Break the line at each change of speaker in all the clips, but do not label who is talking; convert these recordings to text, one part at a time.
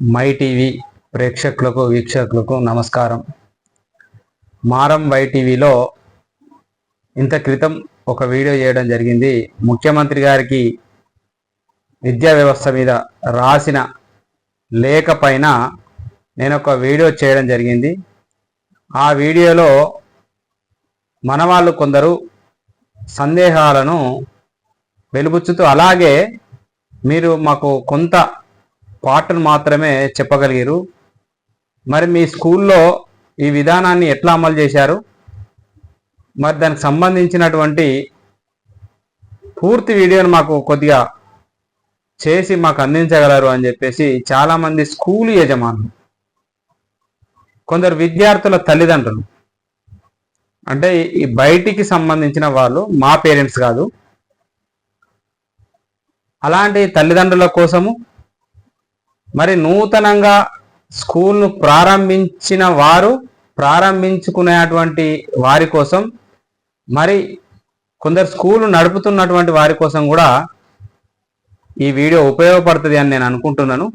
My TV ప్రేక్షకులకు వీక్షకులకు నమస్కారం. మారం వై టీవీలో ఇంత క్రితం ఒక వీడియో చేయడం జరిగింది. ముఖ్యమంత్రి గారికి విద్యా వ్యవస్థ మీద రాసిన లేఖ పైన నేను ఒక వీడియో చేయడం జరిగింది. ఆ వీడియోలో మన వాళ్ళు కొందరు సందేహాలను వెలుబుచ్చుతూ అలాగే మీరు మాకు కొంత పాటను మాత్రమే చెప్పగలిగారు. మరి మీ స్కూల్లో ఈ విధానాన్ని ఎట్లా అమలు చేశారు? మరి దానికి సంబంధించినటువంటి పూర్తి వీడియోను మాకు కొద్దిగా చేసి మాకు అందించగలరు అని చెప్పేసి చాలామంది స్కూల్ యజమానులు కొందరు విద్యార్థుల తల్లిదండ్రులు అంటే ఈ బయటికి సంబంధించిన వాళ్ళు మా పేరెంట్స్ కాదు అలాంటి తల్లిదండ్రుల కోసము మరి నూతనంగా స్కూల్ను ప్రారంభించిన వారు ప్రారంభించుకునేటువంటి వారి కోసం మరి కొందరు స్కూల్ నడుపుతున్నటువంటి వారి కోసం కూడా ఈ వీడియో ఉపయోగపడుతుంది అని నేను అనుకుంటున్నాను.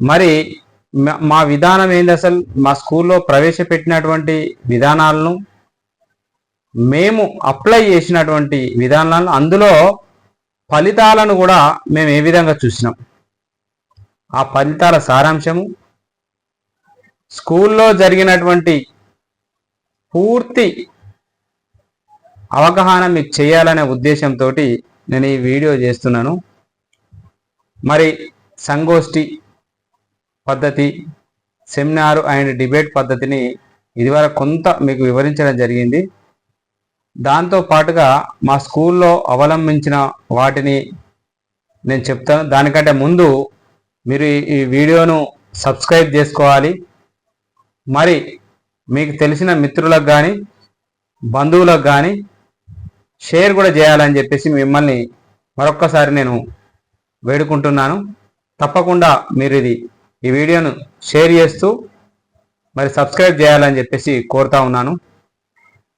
మరి మా- మా విధానం ఏంది అసలు? మా స్కూల్లో ప్రవేశపెట్టినటువంటి విధానాలను మేము అప్లై చేసినటువంటి విధానాలను అందులో ఫలితాలను కూడా మేము ఏ విధంగా చూసినాం? ఆ ఫలితాల సారాంశము. స్కూల్లో జరిగినటువంటి పూర్తి అవగాహన మీకు చేయాలనే ఉద్దేశంతో నేను ఈ వీడియో చేస్తున్నాను. మరి సంగోష్ఠి పద్ధతి సెమినార్ అండ్ డిబేట్ పద్ధతిని ఇదివరకు కొంత మీకు వివరించడం జరిగింది. దాంతో పాటుగా మా స్కూల్లో అవలంబించిన వాటిని నేను చెప్తాను. దానికంటే ముందు మీరు ఈ- వీడియోను సబ్స్క్రైబ్ చేసుకోవాలి. మరి మీకు తెలిసిన మిత్రులకు కానీ బంధువులకు కానీ షేర్ కూడా చేయాలని చెప్పేసి మిమ్మల్ని మరొక్కసారి నేను వేడుకుంటున్నాను. తప్పకుండా మీరు ఇది ఈ వీడియోను షేర్ చేస్తూ మరి సబ్స్క్రైబ్ చేయాలని చెప్పేసి కోరుతా ఉన్నాను.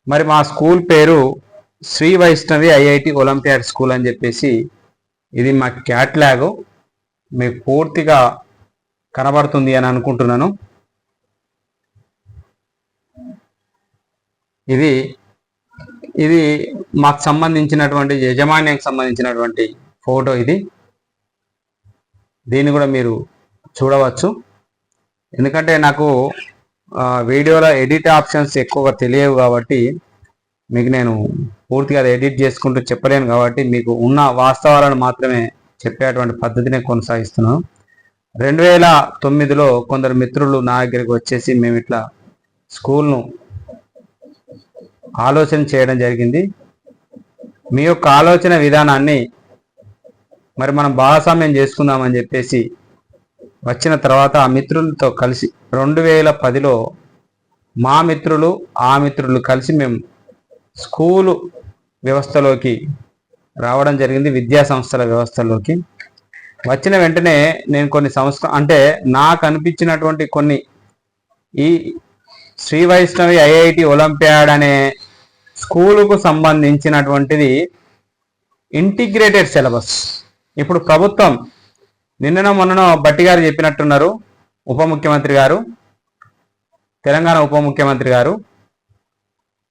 మరి మా స్కూల్ పేరు Shri Vaishnavi IIT olympiad school అని చెప్పేసి ఇది మా క్యాట్లాగు. మీకు పూర్తిగా కనబడుతుంది అని అనుకుంటున్నాను. ఇది ఇది మాకు సంబంధించినటువంటి యజమాన్యానికి సంబంధించినటువంటి ఫోటో ఇది. దీన్ని కూడా మీరు చూడవచ్చు. ఎందుకంటే నాకు వీడియోలో ఎడిట్ ఆప్షన్స్ ఎక్కువగా తెలియవు కాబట్టి మీకు నేను పూర్తిగా అది ఎడిట్ చేసుకుంటూ చెప్పలేను కాబట్టి మీకు ఉన్న వాస్తవాలను మాత్రమే చెప్పేటువంటి పద్ధతినే కొనసాగిస్తున్నాం. రెండు వేల తొమ్మిదిలో కొందరు మిత్రులు నా దగ్గరికి వచ్చేసి మేము ఇట్లా స్కూల్ను ఆలోచన చేయడం జరిగింది. మీ యొక్క ఆలోచన విధానాన్ని మరి మనం భాగస్వామ్యం చేసుకుందామని చెప్పేసి వచ్చిన తర్వాత ఆ మిత్రులతో కలిసి రెండు వేల పదిలో మా మిత్రులు ఆ మిత్రులు కలిసి మేము స్కూలు వ్యవస్థలోకి రావడం జరిగింది విద్యా సంస్థల వ్యవస్థలోకి. వచ్చిన వెంటనే నేను కొన్ని సంస్థ అంటే నాకు అనిపించినటువంటి కొన్ని ఈ శ్రీ వైష్ణవి ఐఐటి ఒలింపియాడ్ అనే స్కూలుకు సంబంధించినటువంటిది ఇంటిగ్రేటెడ్ సిలబస్. ఇప్పుడు ప్రభుత్వం నిన్నన మొన్ననో బట్టి గారు చెప్పినట్టున్నారు ఉప ముఖ్యమంత్రి గారు తెలంగాణ ఉప ముఖ్యమంత్రి గారు.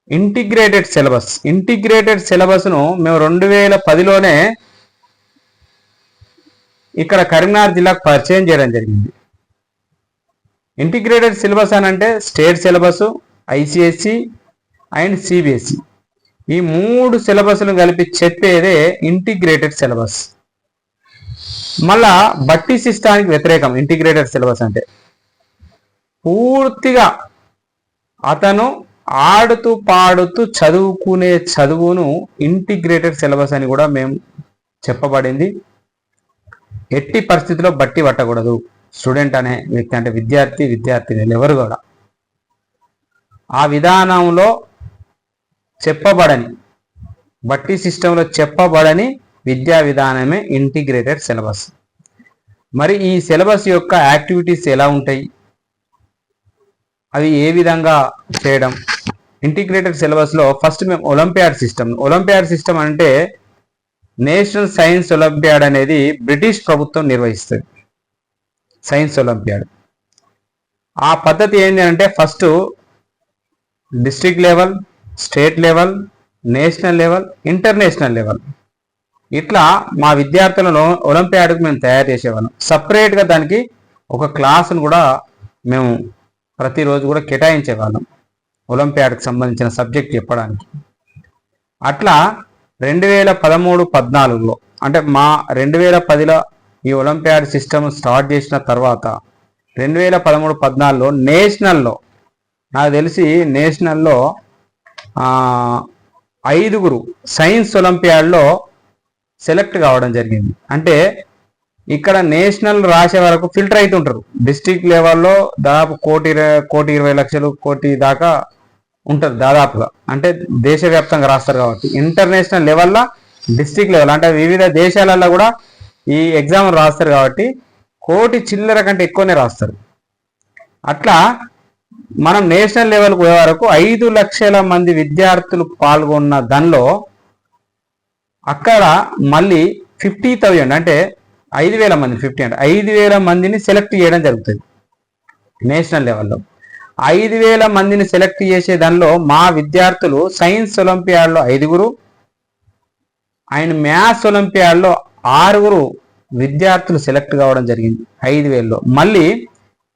ఇంటిగ్రేటెడ్ సిలబస్ ఇంటిగ్రేటెడ్ సిలబస్ను మేము రెండు వేల పదిలోనే ఇక్కడ కరీంనగర్ జిల్లాకు పరిచయం చేయడం జరిగింది. ఇంటిగ్రేటెడ్ సిలబస్ అని అంటే state syllabus ICSE and CBSE ఈ మూడు సిలబస్ను కలిపి చెప్పేదే ఇంటిగ్రేటెడ్ సిలబస్ మళ్ళా బట్టి సిస్టానికి వ్యతిరేకం ఇంటిగ్రేటెడ్ సిలబస్ అంటే. పూర్తిగా అతను ఆడుతూ పాడుతూ చదువుకునే చదువును ఇంటిగ్రేటెడ్ సిలబస్ అని కూడా మేము చెప్పబడింది. ఎట్టి పరిస్థితిలో బట్టి పట్టకూడదు. స్టూడెంట్ అనే వ్యక్తి అంటే విద్యార్థి విద్యార్థిని ఎవరు కూడా. ఆ విధానంలో చెప్పబడని బట్టి సిస్టంలో చెప్పబడని విద్యా విధానమే ఇంటిగ్రేటెడ్ సిలబస్. మరి ఈ సిలబస్ యొక్క యాక్టివిటీస్ ఎలా ఉంటాయి? అవి ఏ విధంగా చేయడం? ఇంటిగ్రేటెడ్ సిలబస్లో ఫస్ట్ మేము ఒలింపియాడ్ సిస్టమ్ ఒలింపియాడ్ సిస్టమ్ అంటే నేషనల్ సైన్స్ ఒలింపియాడ్ అనేది బ్రిటిష్ ప్రభుత్వం నిర్వహిస్తుంది. సైన్స్ ఒలింపియాడ్ ఆ పద్ధతి ఏంటి అంటే first district level state level national level international level ఇట్లా మా విద్యార్థులను ఒలింపియాడ్కి మేము తయారు చేసేవాళ్ళం. సపరేట్గా దానికి ఒక క్లాసును కూడా మేము ప్రతిరోజు కూడా కేటాయించేవాళ్ళం. ఒలింపియాడ్కి సంబంధించిన సబ్జెక్ట్ చెప్పడానికి. అట్లా రెండు వేల పదమూడు పద్నాలుగులో అంటే మా రెండు వేల పదిలో ఈ ఒలింపియాడ్ సిస్టమ్ స్టార్ట్ చేసిన తర్వాత రెండు వేల పదమూడు పద్నాలుగులో నేషనల్లో నాకు తెలిసి నేషనల్లో ఐదుగురు సైన్స్ ఒలింపియాడ్లో సెలెక్ట్ కావడం జరిగింది. అంటే ఇక్కడ నేషనల్ రాసే వరకు ఫిల్టర్ అవుతుంటారు డిస్టిక్ లెవెల్లో దాదాపు కోటి కోటి ఇరవై లక్షలు కోటి దాకా ఉంటుంది దాదాపుగా. అంటే దేశవ్యాప్తంగా రాస్తారు కాబట్టి. ఇంటర్నేషనల్ లెవెల్లో డిస్టిక్ లెవెల్ అంటే వివిధ దేశాలలో కూడా ఈ ఎగ్జామ్ రాస్తారు కాబట్టి కోటి చిల్లర కంటే ఎక్కువనే రాస్తారు. అట్లా మనం నేషనల్ లెవెల్కి పోయే వరకు ఐదు లక్షల మంది విద్యార్థులు పాల్గొన్న దానిలో అక్కడ మళ్ళీ ఫిఫ్టీ థౌజండ్ అంటే ఐదు వేల మంది ఫిఫ్టీ అంటే ఐదు వేల మందిని సెలెక్ట్ చేయడం జరుగుతుంది. నేషనల్ లెవెల్లో. ఐదు వేల మందిని సెలెక్ట్ చేసే దానిలో మా విద్యార్థులు సైన్స్ ఒలింపియాడ్లో ఐదుగురు అండ్ మ్యాథ్స్ ఒలింపియాడ్లో ఆరుగురు విద్యార్థులు సెలెక్ట్ కావడం జరిగింది ఐదు వేలలో. మళ్ళీ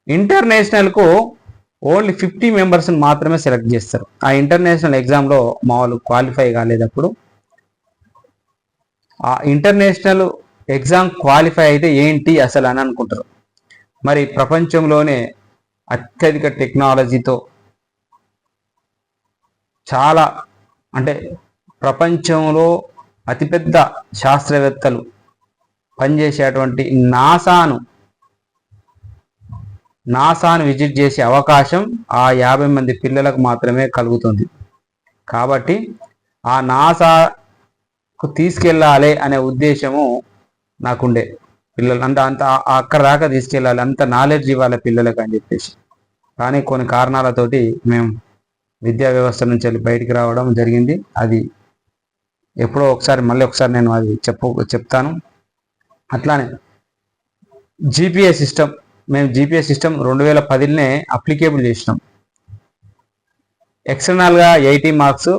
ఇంటర్నేషనల్కు ఓన్లీ ఫిఫ్టీ మెంబర్స్ని మాత్రమే సెలెక్ట్ చేస్తారు. ఆ ఇంటర్నేషనల్ ఎగ్జామ్లో మా వాళ్ళు క్వాలిఫై కాలేదప్పుడు. ఆ ఇంటర్నేషనల్ ఎగ్జామ్ క్వాలిఫై అయితే ఏంటి అసలు అని అనుకుంటారు. మరి ప్రపంచంలోనే అత్యధిక టెక్నాలజీతో చాలా అంటే ప్రపంచంలో అతిపెద్ద శాస్త్రవేత్తలు పనిచేసేటువంటి నాసాను నాసాను విజిట్ చేసే అవకాశం ఆ యాభై మంది పిల్లలకు మాత్రమే కలుగుతుంది. కాబట్టి ఆ నాసాకు తీసుకెళ్ళాలి అనే ఉద్దేశము నాకుండే పిల్లలు. అంత అంత అక్కడ దాకా తీసుకెళ్ళాలి. అంత నాలెడ్జ్ ఇవ్వాలి పిల్లలకు అని చెప్పేసి. కానీ కొన్ని కారణాలతోటి మేము విద్యా వ్యవస్థ నుంచి వెళ్ళి బయటికి రావడం జరిగింది. అది ఎప్పుడో ఒకసారి మళ్ళీ ఒకసారి నేను అది చెప్పు చెప్తాను. అట్లానే జీపీఎస్ సిస్టమ్ మేము జీపీఎస్ సిస్టమ్ రెండు వేల పదిలోనే అప్లికేబుల్ చేసినాం. ఎక్స్టర్నల్గా ఎయిటీ మార్క్స్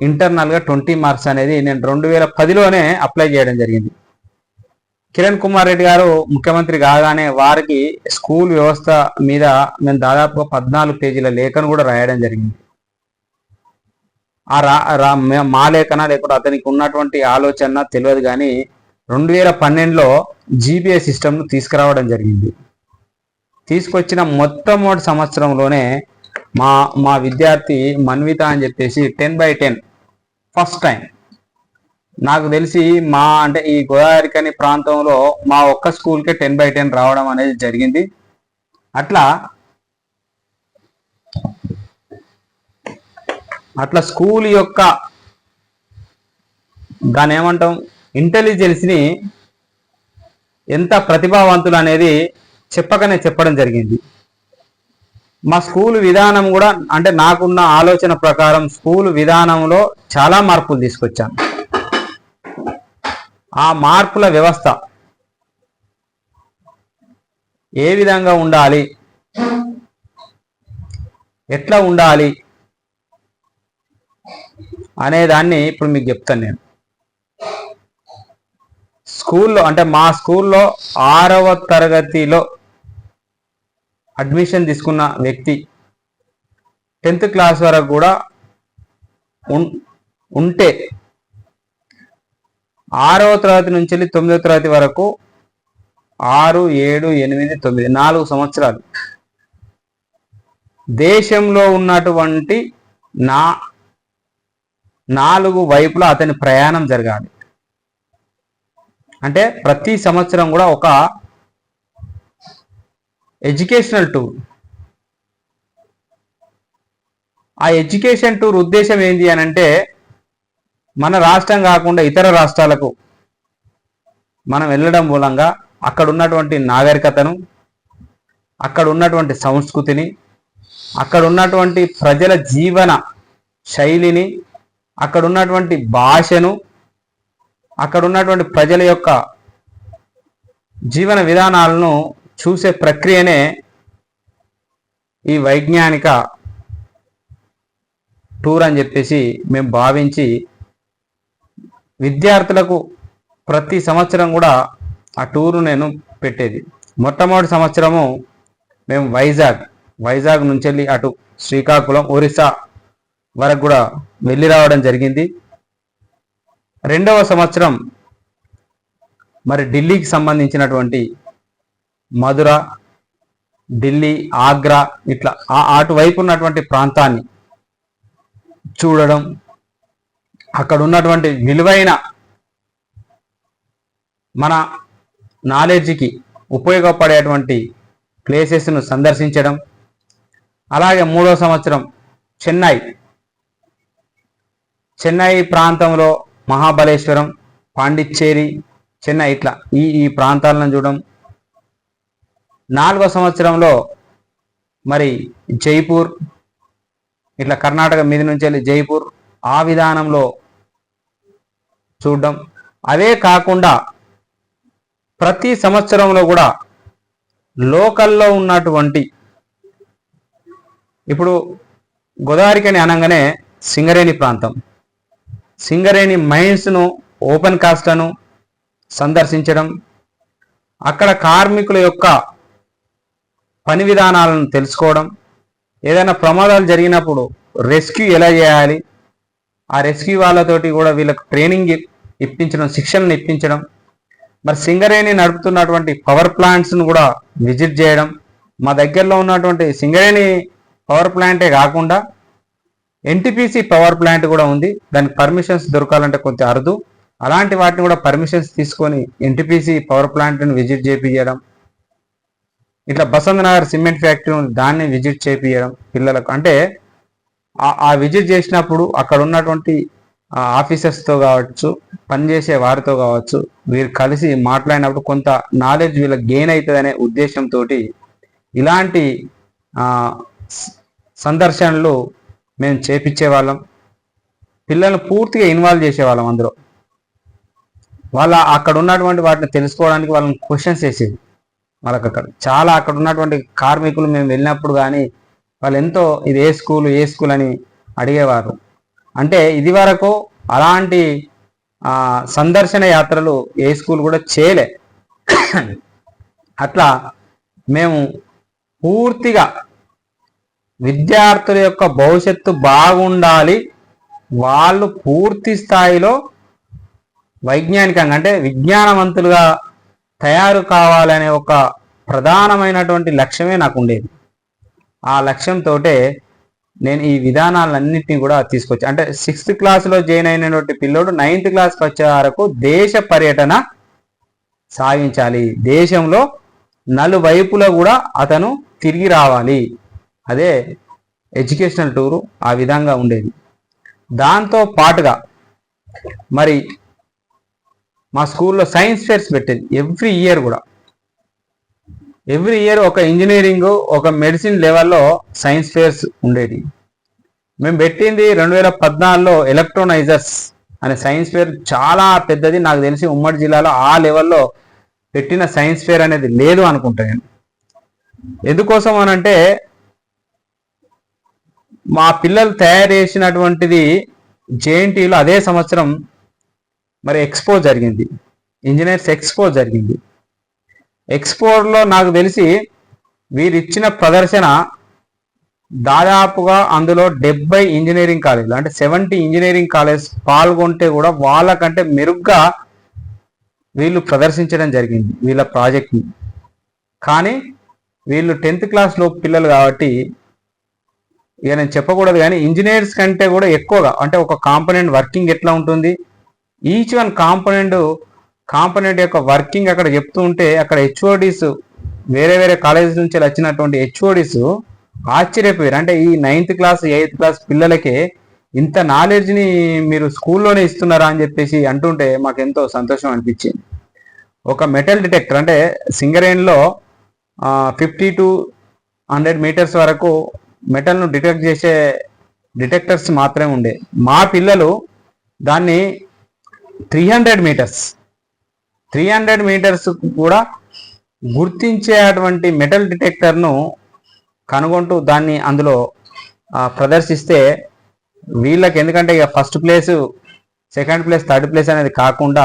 ఇంటర్నల్గా ట్వంటీ మార్క్స్ అనేది నేను రెండు వేల పదిలోనే అప్లై చేయడం జరిగింది. కిరణ్ కుమార్ రెడ్డి గారు ముఖ్యమంత్రి కాగానే వారికి స్కూల్ వ్యవస్థ మీద మేము దాదాపుగా పద్నాలుగు పేజీల లేఖను కూడా రాయడం జరిగింది. ఆ రా రా మా లేఖన లేకుండా అతనికి ఉన్నటువంటి ఆలోచన తెలియదు కానీ రెండు వేల పన్నెండులో జీపీఎస్ సిస్టమ్ను తీసుకురావడం జరిగింది. తీసుకొచ్చిన మొట్టమొదటి సంవత్సరంలోనే మా మా విద్యార్థి మన్విత అని చెప్పేసి ten by ten first time. నాకు తెలిసి మా అంటే ఈ గోదావరికని ప్రాంతంలో మా ఒక్క స్కూల్కే టెన్ బై టెన్ రావడం అనేది జరిగింది. అట్లా అట్లా స్కూల్ యొక్క దాని ఏమంటాం? ఇంటెలిజెన్స్ని ఎంత ప్రతిభావంతులు అనేది చెప్పకనే చెప్పడం జరిగింది. మా స్కూల్ విధానం కూడా అంటే నాకున్న ఆలోచన ప్రకారం స్కూల్ విధానంలో చాలా మార్పులు తీసుకొచ్చాను. ఆ మార్పుల వ్యవస్థ ఏ విధంగా ఉండాలి? ఎట్లా ఉండాలి? అనే దాన్ని ఇప్పుడు మీకు చెప్తాను నేను. స్కూల్లో అంటే మా స్కూల్లో ఆరవ తరగతిలో అడ్మిషన్ తీసుకున్న వ్యక్తి టెన్త్ క్లాస్ వరకు కూడా ఉంటే ఆరవ తరగతి నుంచి వెళ్ళి తొమ్మిదవ తరగతి వరకు ఆరు ఏడు ఎనిమిది తొమ్మిది నాలుగు సంవత్సరాలు. దేశంలో ఉన్నటువంటి నా నాలుగు వైపులా అతని ప్రయాణం జరగాలి. అంటే ప్రతి సంవత్సరం కూడా ఒక ఎడ్యుకేషనల్ టూర్. ఆ ఎడ్యుకేషన్ టూర్ ఉద్దేశం ఏంటి అని అంటే మన రాష్ట్రం కాకుండా ఇతర రాష్ట్రాలకు మనం వెళ్ళడం మూలంగా అక్కడ ఉన్నటువంటి నాగరికతను అక్కడ ఉన్నటువంటి సంస్కృతిని అక్కడ ఉన్నటువంటి ప్రజల జీవన శైలిని అక్కడ ఉన్నటువంటి భాషను అక్కడ ఉన్నటువంటి ప్రజల యొక్క జీవన విధానాలను చూసే ప్రక్రియనే ఈ వైజ్ఞానిక టూర్ అని చెప్పేసి మేము భావించి విద్యార్థులకు ప్రతి సంవత్సరం కూడా ఆ టూరు నేను పెట్టేది. మొట్టమొదటి సంవత్సరము మేము వైజాగ్ వైజాగ్ నుంచి వెళ్ళి అటు శ్రీకాకుళం ఒరిస్సా వరకు కూడా వెళ్ళి రావడం జరిగింది. రెండవ సంవత్సరం మరి ఢిల్లీకి సంబంధించినటువంటి మధుర ఢిల్లీ ఆగ్రా ఇట్లా ఆ అటువైపు ఉన్నటువంటి ప్రాంతాన్ని చూడడం అక్కడ ఉన్నటువంటి విలువైన మన నాలెడ్జ్కి ఉపయోగపడేటువంటి ప్లేసెస్ను సందర్శించడం అలాగే మూడో సంవత్సరం చెన్నై. చెన్నై ప్రాంతంలో మహాబలేశ్వరం పాండిచ్చేరి చెన్నై ఇట్లా ఈ ఈ ప్రాంతాలను చూడడం. నాలుగో సంవత్సరంలో మరి జైపూర్ ఇట్లా కర్ణాటక మీద నుంచి వెళ్ళి జైపూర్ ఆ విధానంలో చూడడం. అదే కాకుండా ప్రతి సంవత్సరంలో కూడా లోకల్లో ఉన్నటువంటి ఇప్పుడు గోదావరికని అనగానే సింగరేణి ప్రాంతం. సింగరేణి మైన్స్ను ఓపెన్ కాస్ట్లను సందర్శించడం అక్కడ కార్మికుల యొక్క పని విధానాలను తెలుసుకోవడం ఏదైనా ప్రమాదాలు జరిగినప్పుడు రెస్క్యూ ఎలా చేయాలి ఆ రెస్క్యూ వాళ్ళతోటి కూడా వీళ్ళకి ట్రైనింగ్ ఇప్పించడం శిక్షణను ఇప్పించడం మరి సింగరేణి నడుపుతున్నటువంటి పవర్ ప్లాంట్స్ను కూడా విజిట్ చేయడం మా దగ్గరలో ఉన్నటువంటి సింగరేణి పవర్ ప్లాంటే కాకుండా ఎన్టీపీసీ పవర్ ప్లాంట్ కూడా ఉంది. దానికి పర్మిషన్స్ దొరకాలంటే కొంచెం అరుదు. అలాంటి వాటిని కూడా పర్మిషన్స్ తీసుకొని ఎన్టీపీసీ పవర్ ప్లాంట్ని విజిట్ చేపించడం ఇట్లా బసంత్ నగర్ సిమెంట్ ఫ్యాక్టరీ ఉంది దాన్ని విజిట్ చేపించడం పిల్లలకు. అంటే ఆ- విజిట్ చేసినప్పుడు అక్కడ ఉన్నటువంటి ఆఫీసర్స్తో కావచ్చు పనిచేసే వారితో కావచ్చు వీరు కలిసి మాట్లాడినప్పుడు కొంత నాలెడ్జ్ వీళ్ళకి గెయిన్ అవుతుందనే ఉద్దేశంతో ఇలాంటి సందర్శనలు మేము చేపించే వాళ్ళం పిల్లల్ని పూర్తిగా ఇన్వాల్వ్ చేసేవాళ్ళం అందులో వాళ్ళ అక్కడ ఉన్నటువంటి వాటిని తెలుసుకోవడానికి వాళ్ళని క్వశ్చన్స్ వేసేది వాళ్ళకి అక్కడ చాలా అక్కడ ఉన్నటువంటి కార్మికులు మేము వెళ్ళినప్పుడు కానీ వాళ్ళు ఎంతో ఇది ఏ స్కూల్ ఏ స్కూల్ అని అడిగేవారు. అంటే ఇది వరకు అలాంటి సందర్శన యాత్రలు ఏ స్కూల్ కూడా చేయలే. అట్లా మేము పూర్తిగా విద్యార్థుల యొక్క భవిష్యత్తు బాగుండాలి. వాళ్ళు పూర్తి స్థాయిలో వైజ్ఞానికంగా అంటే విజ్ఞానవంతులుగా తయారు కావాలనే ఒక ప్రధానమైనటువంటి లక్ష్యమే నాకు ఉండేది ఆ లక్ష్యంతో నేను ఈ విధానాలన్నింటినీ కూడా తీసుకొచ్చా. అంటే సిక్స్త్ క్లాస్లో జాయిన్ అయినటువంటి పిల్లోడు నైన్త్ క్లాస్కి వచ్చే వరకు దేశ పర్యటన సాగించాలి. దేశంలో నలువైపులో కూడా అతను తిరిగి రావాలి. అదే ఎడ్యుకేషనల్ టూరు ఆ విధంగా ఉండేది. దాంతో పాటుగా మరి మా స్కూల్లో సైన్స్ ఫేర్స్ పెట్టేది ఎవ్రీ ఇయర్ కూడా. ఎవ్రీ ఇయర్ ఒక ఇంజనీరింగ్ ఒక మెడిసిన్ లెవెల్లో సైన్స్ ఫేర్స్ ఉండేది. మేము పెట్టింది రెండు వేల పద్నాలుగులో ఎలక్ట్రోనైజర్స్ అనే సైన్స్ ఫేర్ చాలా పెద్దది. నాకు తెలిసి ఉమ్మడి జిల్లాలో ఆ లెవెల్లో పెట్టిన సైన్స్ ఫేర్ అనేది లేదు అనుకుంటా నేను. ఎందుకోసం అనంటే మా పిల్లలు తయారు చేసినటువంటిది జేఎన్టీలో అదే సంవత్సరం మరి ఎక్స్పో జరిగింది. ఇంజనీర్స్ ఎక్స్పో జరిగింది. ఎక్స్పోర్లో నాకు తెలిసి వీరు ఇచ్చిన ప్రదర్శన దాదాపుగా అందులో డెబ్బై ఇంజనీరింగ్ కాలేజీలు అంటే సెవెంటీ ఇంజనీరింగ్ కాలేజ్ పాల్గొంటే కూడా వాళ్ళకంటే మెరుగ్గా వీళ్ళు ప్రదర్శించడం జరిగింది వీళ్ళ ప్రాజెక్ట్ని. కానీ వీళ్ళు టెన్త్ క్లాస్లో పిల్లలు కాబట్టి ఇక నేను చెప్పకూడదు కానీ ఇంజనీర్స్ కంటే కూడా ఎక్కువగా అంటే ఒక కాంపొనెంట్ వర్కింగ్ ఎట్లా ఉంటుంది? ఈచ్ వన్ కాంపోనెంట్ కాంపోనెంట్ యొక్క వర్కింగ్ అక్కడ చెప్తూ ఉంటే అక్కడ హెచ్ఓడిస్ వేరే వేరే కాలేజ్ నుంచి వచ్చినటువంటి హెచ్ఓడిస్ ఆశ్చర్యపోయారు. అంటే ఈ నైన్త్ క్లాస్ ఎయిత్ క్లాస్ పిల్లలకే ఇంత నాలెడ్జ్ని మీరు స్కూల్లోనే ఇస్తున్నారా అని చెప్పేసి అంటుంటే మాకు ఎంతో సంతోషం అనిపించింది. ఒక మెటల్ డిటెక్టర్ అంటే సింగరేన్లో ఫిఫ్టీ టు హండ్రెడ్ మీటర్స్ వరకు మెటల్ను డిటెక్ట్ చేసే డిటెక్టర్స్ మాత్రమే ఉండే. మా పిల్లలు దాన్ని three hundred meters three hundred meters కూడా గుర్తించేటువంటి మెటల్ డిటెక్టర్ను కనుగొంటూ దాన్ని అందులో ప్రదర్శిస్తే వీళ్ళకి ఎందుకంటే ఇక first place second place third place అనేది కాకుండా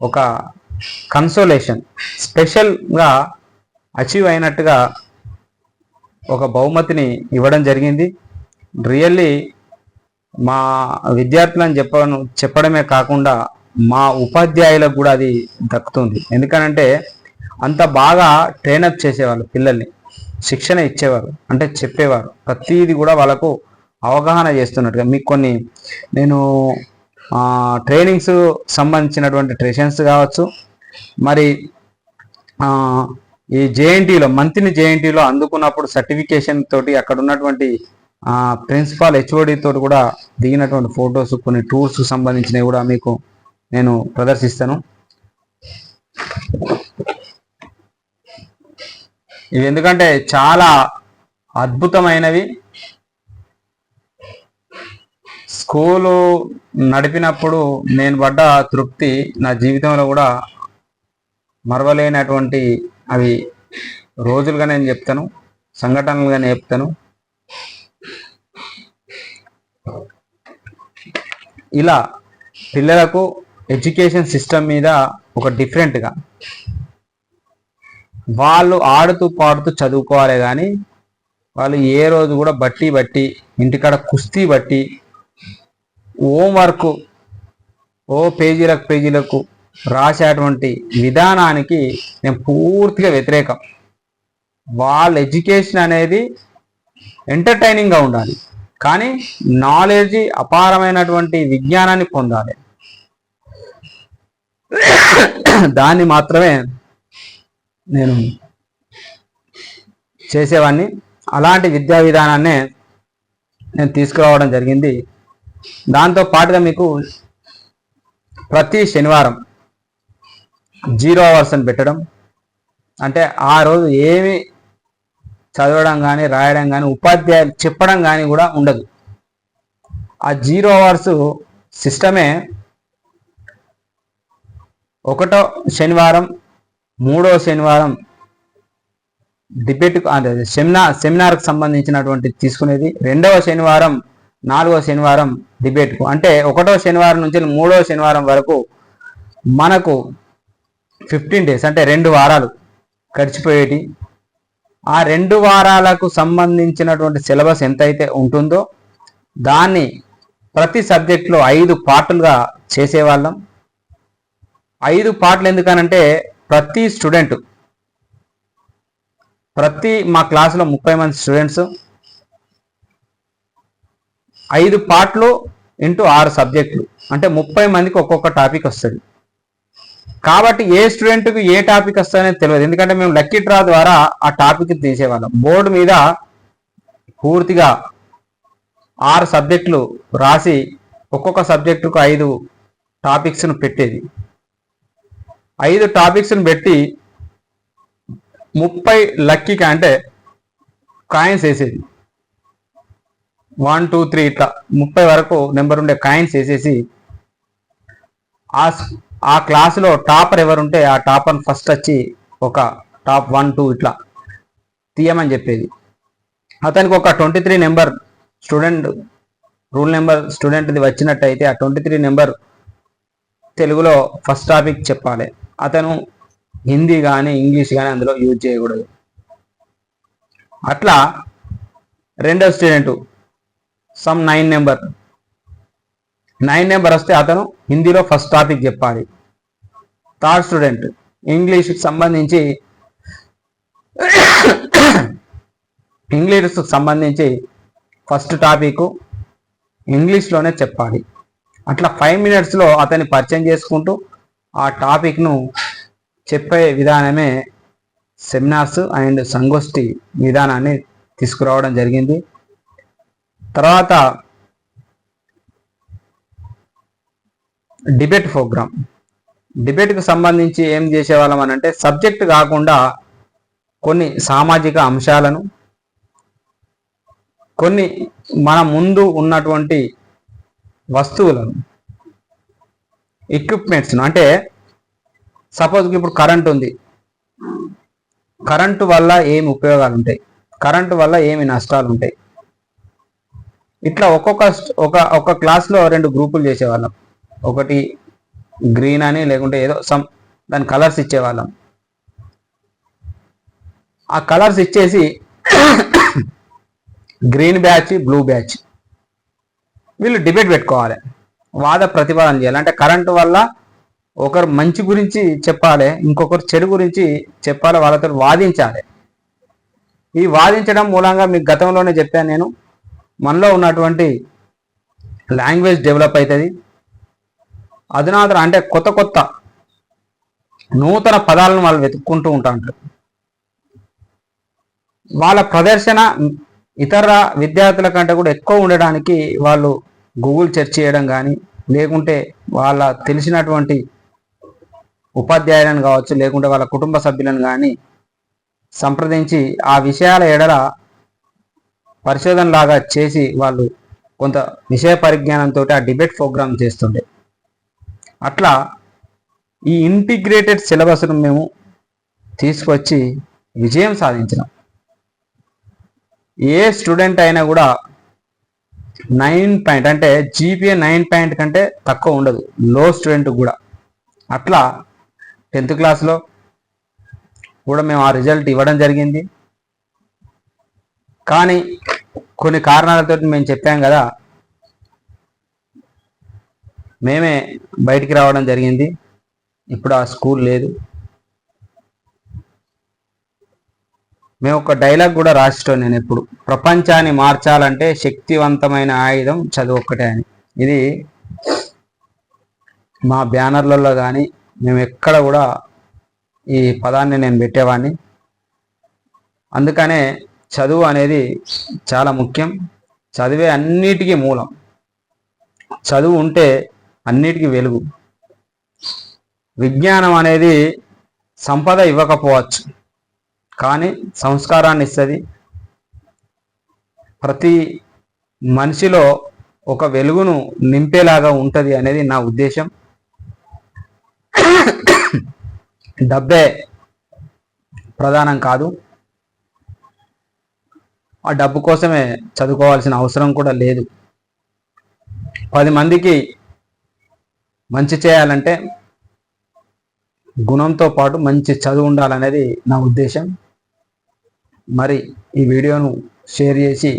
ఒక కన్సోలేషన్ స్పెషల్గా అచీవ్ అయినట్టుగా ఒక బహుమతిని ఇవ్వడం జరిగింది. రియల్లీ మా విద్యార్థులను చెప్పను చెప్పడమే కాకుండా మా ఉపాధ్యాయులకు కూడా అది దక్కుతుంది. ఎందుకనంటే అంత బాగా ట్రైనప్ చేసేవాళ్ళు పిల్లల్ని శిక్షణ ఇచ్చేవారు అంటే చెప్పేవారు. ప్రతిదీ కూడా వాళ్ళకు అవగాహన చేస్తున్నట్టుగా. మీకు కొన్ని నేను ట్రైనింగ్స్ సంబంధించినటువంటి ట్రెషన్స్ కావచ్చు మరి ఈ జేఎన్టీలో మంత్ని జేఎన్టీలో అందుకున్నప్పుడు సర్టిఫికేషన్ తోటి అక్కడ ఉన్నటువంటి ప్రిన్సిపాల్ హెచ్ఓడి తోటి కూడా దిగినటువంటి ఫొటోస్ కొన్ని టూర్స్ సంబంధించినవి కూడా మీకు నేను ప్రదర్శిస్తాను. ఇవి ఎందుకంటే చాలా అద్భుతమైనవి. స్కూలు నడిపినప్పుడు నేను పడ్డ తృప్తి నా జీవితంలో కూడా మరవలేనటువంటి అవి రోజులుగా నేను చెప్తాను సంఘటనలుగా నేను చెప్తాను. ఇలా పిల్లలకు ఎడ్యుకేషన్ సిస్టమ్ మీద ఒక డిఫరెంట్గా. వాళ్ళు ఆడుతూ పాడుతూ చదువుకోవాలి కానీ వాళ్ళు ఏ రోజు కూడా బట్టి బట్టి ఇంటికాడ కుస్తీ బట్టి హోంవర్క్ ఓ పేజీలకు పేజీలకు రాసేటువంటి విధానానికి నేను పూర్తిగా వ్యతిరేకం. వాళ్ళ ఎడ్యుకేషన్ అనేది ఎంటర్టైనింగ్గా ఉండాలి. కానీ నాలెడ్జ్ అపారమైనటువంటి విజ్ఞానాన్ని పొందాలి. దాన్ని మాత్రమే నేను చేసేవాడిని అలాంటి విద్యా విధానాన్నే నేను తీసుకురావడం జరిగింది. దాంతో పాటుగా మీకు ప్రతి శనివారం జీరో అవర్స్ అని పెట్టడం. అంటే ఆ రోజు ఏమి చదవడం కానీ రాయడం కానీ ఉపాధ్యాయులు చెప్పడం కానీ కూడా ఉండదు. ఆ జీరో అవర్స్ సిస్టమే ఒకటో శనివారం మూడో శనివారం డిబేట్ అదే సెమినార్ సెమినార్కు సంబంధించినటువంటి తీసుకునేది. రెండవ శనివారం నాలుగో శనివారం డిబేట్కు. అంటే ఒకటో శనివారం నుంచి మూడో శనివారం వరకు మనకు ఫిఫ్టీన్ డేస్ అంటే రెండు వారాలు గడిచిపోయేటి. ఆ రెండు వారాలకు సంబంధించినటువంటి సిలబస్ ఎంతైతే ఉంటుందో దాన్ని ప్రతి సబ్జెక్టులో ఐదు పార్టులుగా చేసేవాళ్ళం. ఐదు పాటలు ఎందుకనంటే ప్రతి స్టూడెంట్ ప్రతి మా క్లాసులో ముప్పై మంది స్టూడెంట్స్ ఐదు పాటలు ఇంటూ ఆరు సబ్జెక్టులు అంటే ముప్పై మందికి ఒక్కొక్క టాపిక్ వస్తుంది. కాబట్టి ఏ స్టూడెంట్కి ఏ టాపిక్ వస్తుందనేది తెలియదు. ఎందుకంటే మేము లక్కీ డ్రా ద్వారా ఆ టాపిక్ తీసేవాళ్ళం. బోర్డు మీద పూర్తిగా ఆరు సబ్జెక్టులు రాసి ఒక్కొక్క సబ్జెక్టుకు ఐదు టాపిక్స్ను పెట్టేది. ఐదు టాపిక్స్ని పెట్టి ముప్పై లక్కీకి అంటే కాయిన్స్ వేసేది. వన్ టూ త్రీ ఇట్లా ముప్పై వరకు నెంబర్ ఉండే కాయిన్స్ వేసేసి ఆ ఆ క్లాసులో టాపర్ ఎవరుంటే ఆ టాపర్ ఫస్ట్ వచ్చి ఒక టాప్ వన్ టూ ఇట్లా తీయమని చెప్పేది. అతనికి ఒక twenty three number student rule number స్టూడెంట్ది వచ్చినట్టయితే ఆ ట్వంటీ త్రీ నెంబర్ తెలుగులో ఫస్ట్ టాపిక్ చెప్పాలి. అతను హిందీ కానీ ఇంగ్లీష్ కానీ అందులో యూజ్ చేయకూడదు. అట్లా రెండో student some nine number nine number వస్తే అతను హిందీలో ఫస్ట్ టాపిక్ చెప్పాలి. థర్డ్ స్టూడెంట్ ఇంగ్లీష్కి సంబంధించి ఇంగ్లీష్కి సంబంధించి ఫస్ట్ టాపిక్ ఇంగ్లీష్లోనే చెప్పాలి. అట్లా ఫైవ్ మినిట్స్లో అతన్ని పరిచయం చేసుకుంటూ ఆ టాపిక్ను చెప్పే విధానమే సెమినార్స్ అండ్ సంగోష్ఠి విధానాన్ని తీసుకురావడం జరిగింది. తర్వాత డిబేట్ ప్రోగ్రామ్ డిబేట్కు సంబంధించి ఏం చేసేవాళ్ళం అని అంటే సబ్జెక్ట్ కాకుండా కొన్ని సామాజిక అంశాలను కొన్ని మన ముందు ఉన్నటువంటి వస్తువులను ఎక్విప్మెంట్స్ను అంటే సపోజ్ ఇప్పుడు కరెంట్ ఉంది. కరెంటు వల్ల ఏమి ఉపయోగాలు ఉంటాయి? కరెంటు వల్ల ఏమి నష్టాలు ఉంటాయి? ఇట్లా ఒక్కొక్క ఒక ఒక క్లాస్లో రెండు గ్రూపులు చేసేవాళ్ళం. ఒకటి గ్రీన్ అని లేకుంటే ఏదో సమ్ దాని కలర్స్ ఇచ్చేవాళ్ళం. ఆ కలర్స్ ఇచ్చేసి గ్రీన్ బ్యాచ్ బ్లూ బ్యాచ్ వీళ్ళు డిబేట్ పెట్టుకోవాలి. వాద ప్రతిపాదన చేయాలి. అంటే కరెంటు వల్ల ఒకరు మంచి గురించి చెప్పాలి ఇంకొకరు చెడు గురించి చెప్పాలి వాళ్ళతో వాదించాలి. ఈ వాదించడం మూలంగా మీకు గతంలోనే చెప్పాను నేను. మనలో ఉన్నటువంటి లాంగ్వేజ్ డెవలప్ అవుతుంది అధునాతన అంటే కొత్త కొత్త నూతన పదాలను వాళ్ళు వెతుక్కుంటూ ఉంటారు వాళ్ళ ప్రదర్శన ఇతర విద్యార్థుల కంటే కూడా ఎక్కువ ఉండడానికి వాళ్ళు గూగుల్ సెర్చ్ చేయడం కానీ లేకుంటే వాళ్ళ తెలిసినటువంటి ఉపాధ్యాయులను కావచ్చు లేకుంటే వాళ్ళ కుటుంబ సభ్యులను కానీ సంప్రదించి ఆ విషయాల ఎడల పరిశోధన లాగా చేసి వాళ్ళు కొంత విషయ పరిజ్ఞానంతో ఆ డిబేట్ ప్రోగ్రామ్ చేస్తుండే. అట్లా ఈ ఇంటిగ్రేటెడ్ సిలబస్ను మేము తీసుకొచ్చి విజయం సాధించినాం. ఏ స్టూడెంట్ అయినా కూడా నైన్ పాయింట్ అంటే జీపీఏ నైన్ పాయింట్ కంటే తక్కువ ఉండదు. లో స్టూడెంట్ కూడా. అట్లా టెన్త్ క్లాస్లో కూడా మేము ఆ రిజల్ట్ ఇవ్వడం జరిగింది. కానీ కొన్ని కారణాలతో మేము చెప్పాం కదా మేమే బయటికి రావడం జరిగింది. ఇప్పుడు ఆ స్కూల్ లేదు. మేము ఒక డైలాగ్ కూడా రాసిటో నేను ఎప్పుడు. ప్రపంచాన్ని మార్చాలంటే శక్తివంతమైన ఆయుధం చదువు ఒక్కటే అని. ఇది మా బ్యానర్లలో కానీ మేము ఎక్కడ కూడా ఈ పదాన్ని నేను పెట్టేవాడిని. అందుకనే చదువు అనేది చాలా ముఖ్యం. చదివే అన్నిటికీ మూలం. చదువు ఉంటే అన్నిటికీ వెలుగు. విజ్ఞానం అనేది సంపద ఇవ్వకపోవచ్చు. కానీ సంస్కారాన్ని ఇస్తుంది. ప్రతి మనిషిలో ఒక వెలుగును నింపేలాగా ఉంటుంది అనేది నా ఉద్దేశం. డబ్బే ప్రధానం కాదు. ఆ డబ్బు కోసమే చదువుకోవాల్సిన అవసరం కూడా లేదు. పది మందికి మంచి చేయాలంటే గుణంతో పాటు మంచి చదువు ఉండాలనేది నా ఉద్దేశం. మరి ఈ వీడియోను షేర్ చేసి